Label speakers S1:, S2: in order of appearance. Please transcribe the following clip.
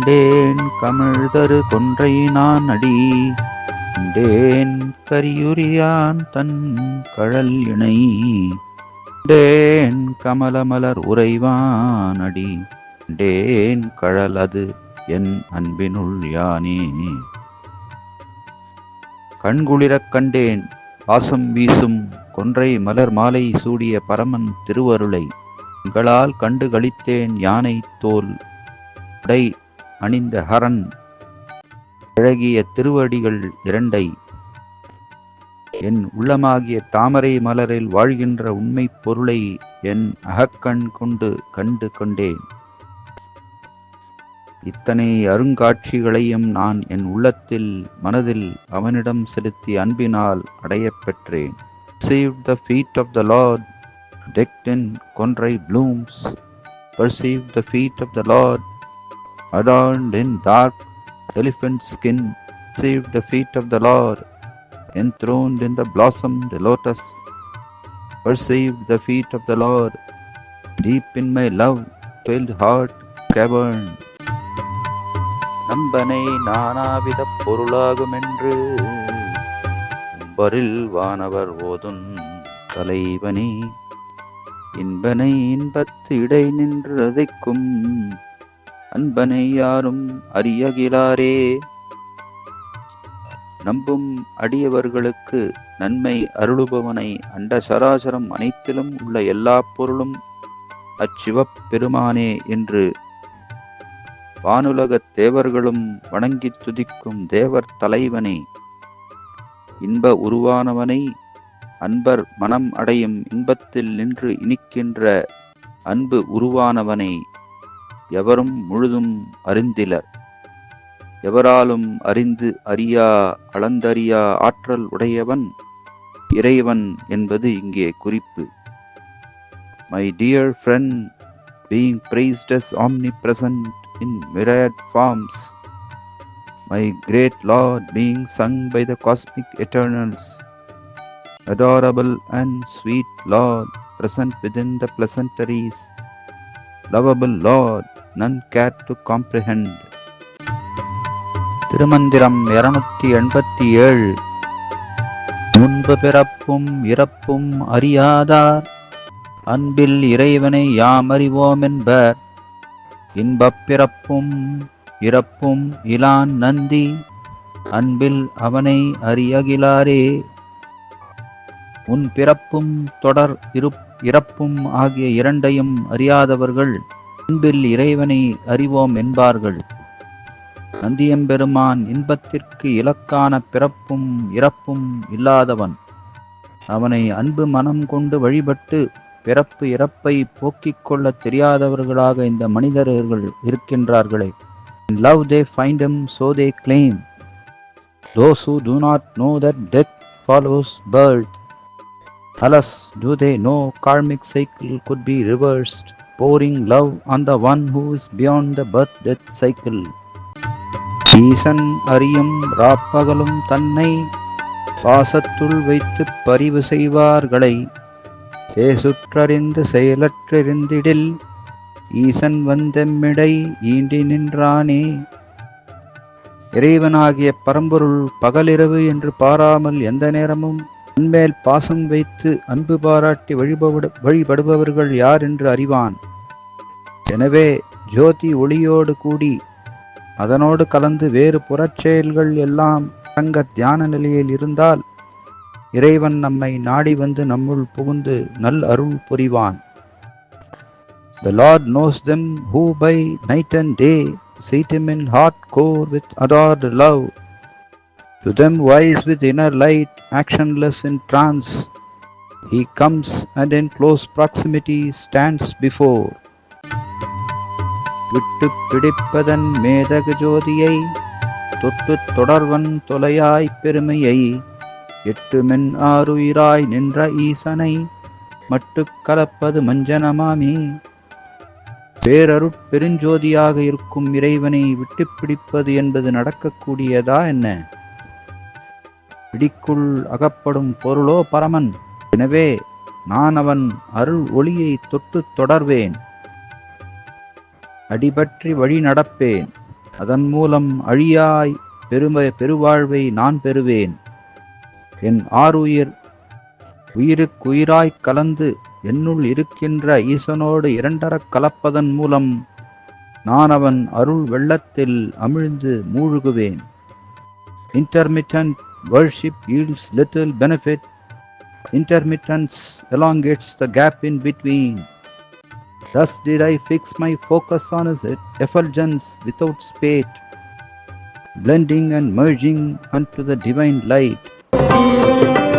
S1: Tan கமிழ்தரு கொன்றை நான் அடி. டேன் கரியுரியான் தன் கழல் இணை. டேன் கமலமலர் உறைவான் அடி. டேன் கழல் அது என் அன்பினுள் யானே. கண்குளிரக் கண்டேன் பாசம் வீசும் கொன்றை மலர் மாலை சூடிய பரமன் திருவருளை. உங்களால் கண்டு கழித்தேன் யானை தோல். உடை அணிந்த ஹரன். அழகிய திருவடிகள் இரண்டை. என் உள்ளமாகிய தாமரை மலரில் வாழ்கின்ற உண்மை பொருளை என் அகக்கண் கொண்டு கண்டு கொண்டேன். இத்தனை அருங்காட்சிகளையும் நான் என் உள்ளத்தில் மனதில் அவனிடம் செலுத்தி அன்பினால் அடையப்பெற்றேன் பெற்றேன். Perceived the feet of the Lord decked in கொன்றை blooms, perceived the feet of the Lord adorned in dark elephant skin, perceived the feet of the Lord enthroned in the blossomed lotus, perceived the feet of the Lord deep in my love filled heart cavern. நம்பனை நானாவித பொருளாகும் என்று வரில் வானவர் ஓதும் தலைவனே இன்பனை இன்பத்து இடை நின்று அதைக்கும் அன்பனை யாரும் அறியகிலாரே. நம்பும் அடியவர்களுக்கு நன்மை அருளுபவனை அண்ட சராசரம் அனைத்திலும் உள்ள எல்லா பொருளும் அச்சிவப் பெருமானே என்று வானுலகத் தேவர்களும் வணங்கித் துதிக்கும் தேவர் தலைவனை. இன்ப உருவானவனை அன்பர் மனம் அடையும் இன்பத்தில் நின்று இனிக்கின்ற அன்பு உருவானவனை. எவரும் முழுதும் அறிந்திலர் எவராலும் அறிந்து அறியா அளந்தறியா ஆற்றல் உடையவன் இறைவன் என்பது இங்கே குறிப்பு my dear friend being praised as omnipresent in myriad forms my great Lord being sung by the cosmic eternals adorable and sweet Lord, present within the pleasantries. Lovable Lord none care to comprehend. Tirumantiram இருநூற்றி எண்பத்தி ஏழு. முன்பு பிறப்பும் இறப்பும் அறியாதார். அன்பில் இறைவனை யாம் அறிவோம் என்பர். இன்பப் பிறப்பும் இறப்பும் இலான் நந்தி. அன்பில் அவனை அறியகிலாரே. உன் பிறப்பும் தொடர் இருப் இறப்பும் ஆகிய இரண்டையும் அறியாதவர்கள் அன்பில் இறைவனை அறிவோம் என்பார்கள். நந்தியம்பெருமான் இன்பத்திற்கு இலக்கான பிறப்பும் இறப்பும் இல்லாதவன். அவனை அன்பு மனம் கொண்டு வழிபட்டு பிறப்பு இறப்பை போக்கிக் கொள்ள தெரியாதவர்களாக இந்த மனிதர்கள் இருக்கின்றார்களே. Love they find him so they claim. Those who do not know that death follows birth alas do they know karmic cycle could be pouring love on the one who is beyond the birth death cycle. Eesan அறியும் ராப்பகலும் தன்னை பாசத்துள் வைத்து பரிவு செய்வார்களை தேசுற்றறிந்து செயலற்றிருந்திடில் ஈசன் வந்தெம்மிடை ஈண்டி நின்றானே. இறைவனாகிய பரம்பொருள் பகலிரவு என்று பாராமல் எந்த நேரமும் அன்மேல் பாசம் வைத்து அன்பு பாராட்டி வழிபடு வழிபடுபவர்கள் யார் என்று அறிவான். எனவே ஜோதி ஒளியோடு கூடி அதனோடு கலந்து வேறு புறச்செயல்கள் எல்லாம் அடங்க தியான நிலையில் இருந்தால் இறைவன் நம்மை நாடி வந்து நம்முள் புகுந்து நல் அருள் புரிவான் The Lord knows them who by night and day seat him in heart core with adored love. To them wise with inner light, actionless in trance, he comes and in close proximity stands before. விட்டு பிடிப்பதன் மேதகு ஜோதியை தொட்டு தொடர்வன் தொலையாய் பெருமையை எட்டு மென் ஆறுயிராய் நின்ற ஈசனை மட்டு கலப்பது மஞ்சனமாமே பேரருட் பெருஞ்சோதியாக இருக்கும் இறைவனை விட்டு பிடிப்பது என்பது நடக்கக்கூடியதா என்ன? பிடிக்குள் அகப்படும் பொருளோ பரமன். எனவே நான் அவன் அருள் ஒளியை தொட்டு தொடர்வேன். அடிபற்றி வழி நடப்பேன். அதன் மூலம் அழியாய் பெருமை பெருவாழ்வை நான் பெறுவேன். என் ஆறுயிர் உயிருக்குயிராய் கலந்து என்னுள் இருக்கின்ற ஈசனோடு இரண்டரக் கலப்பதன் மூலம் நான் அவன் அருள் வெள்ளத்தில் அமிழ்ந்து மூழ்குவேன். Intermittent worship yields little benefit. Intermittence elongates the gap in between. Thus did i fix my focus on his effulgence without spate blending and merging unto the divine light